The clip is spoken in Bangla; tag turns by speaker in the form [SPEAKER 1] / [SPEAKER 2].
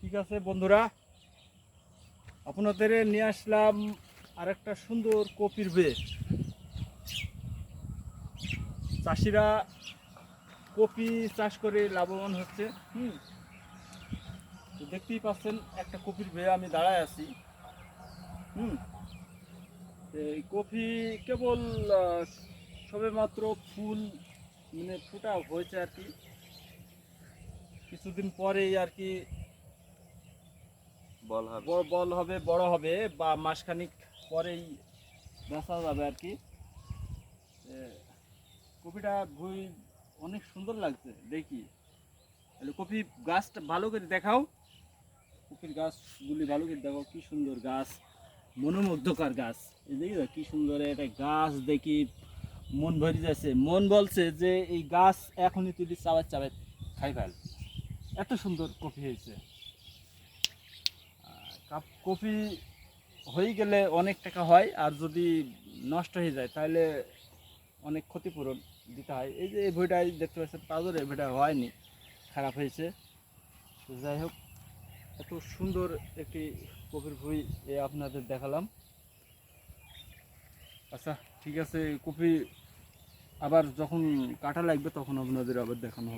[SPEAKER 1] ঠিক আছে বন্ধুরা। আপনাদের নিয়ে আসলাম আরেকটা সুন্দর কপির বেশ চাষিরা কপি চাষ করে লাভবান হচ্ছে হুম? দেখতেই পাচ্ছেন একটা কপির বেয়ে আমি দাঁড়ায় আছি হুম? এই কপি কেবল আহ, সবেমাত্র ফুল মানে ফুটা হয়েছে আর কি। কিছুদিন পরেই আর কি
[SPEAKER 2] বল হবে।
[SPEAKER 1] বল হবে, বড় হবে, বা মাসখানিক পরেই বেচা যাবে আর কি। কপিটা ভুই অনেক সুন্দর লাগছে, দেখি। তাহলে কপি গাছটা ভালো করে দেখাও। কপির গাছগুলি ভালো করে দেখাও, কি সুন্দর গাছ, মনোমুগ্ধকর গাছ। দেখি কি সুন্দর একটা গাছ দেখি, মন ভরে যাচ্ছে। মন বলছে যে এই গাছ এখনই তুই চাবাই চাবাই খাই ফেল। এত সুন্দর কপি হয়েছে। কাপ কপি হয়ে গেলে অনেক টাকা হয়, আর যদি নষ্ট হয়ে যায় তাহলে অনেক ক্ষতিপূরণ দিতে হয়। এই যে এই বইটাই দেখতে পাচ্ছেন তাদের এই বইটা হয়নি, খারাপ হয়েছে। যাই হোক, এত সুন্দর একটি কপির বই এ আপনাদের দেখালাম। আচ্ছা ঠিক আছে কপি আবার যখন কাটা লাগবে তখন আপনাদের আবার দেখানো হবে।